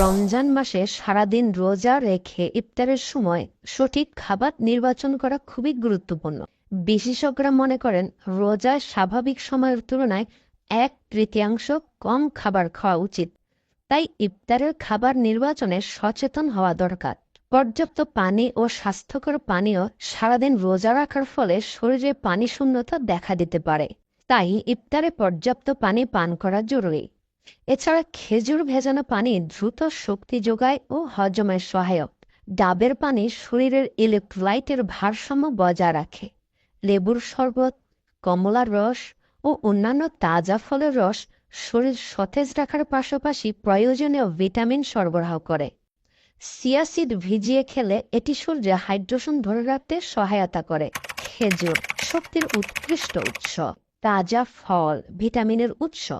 রমজান মাসে সারাদিন রোজা রেখে ইফতারের সময় সঠিক খাবার নির্বাচন করা খুবই গুরুত্বপূর্ণ। বিশেষজ্ঞরা মনে করেন রোজা স্বাভাবিক সময়ের তুলনায় এক তৃতীয়াংশ কম খাবার খাওয়া উচিত। তাই ইফতারের খাবার নির্বাচনে সচেতন হওয়া দরকার। পর্যাপ্ত পানি ও স্বাস্থ্যকর পানীয় সারাদিন রোজা রাখার ফলে শরীরে পানি শূন্যতা দেখা দিতে পারে। তাই ইফতারে পর্যাপ্ত পানি পান করা জরুরি। এছাড়া খেজুর ভেজানো পানি দ্রুত শক্তি যোগায় ও হজমে সহায়ক। ডাবের পানি শরীরের ইলেকট্রোলাইটের ভারসাম্য বজায় রাখে। লেবুর শরবত, কমলার রস ও অন্যান্য তাজা ফলের রস শরীর সতেজ রাখার পাশাপাশি প্রয়োজনীয় ভিটামিন সরবরাহ করে। সিয়াসিড ভিজিয়ে খেলে এটি শরীরে হাইড্রোশন ধরে রাখতে সহায়তা করে। খেজুর শক্তির উৎকৃষ্ট উৎস। তাজা ফল, ভিটামিনের উৎস।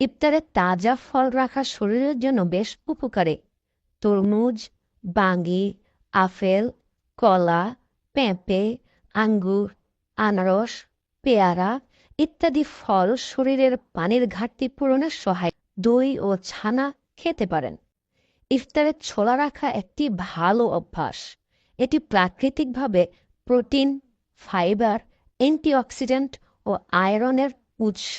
ইফতারে তাজা ফল রাখা শরীরের জন্য বেশ উপকারী। তরমুজ, বাঙ্গি, আপেল, কলা, পেঁপে, আঙ্গুর, আনারস, পেয়ারা ইত্যাদি ফল শরীরের পানির ঘাটতি পূরণে সহায় দই ও ছানা খেতে পারেন। ইফতারে ছোলা রাখা একটি ভালো অভ্যাস। এটি প্রাকৃতিকভাবে প্রোটিন, ফাইবার, অ্যান্টিঅক্সিডেন্ট ও আয়রনের উৎস।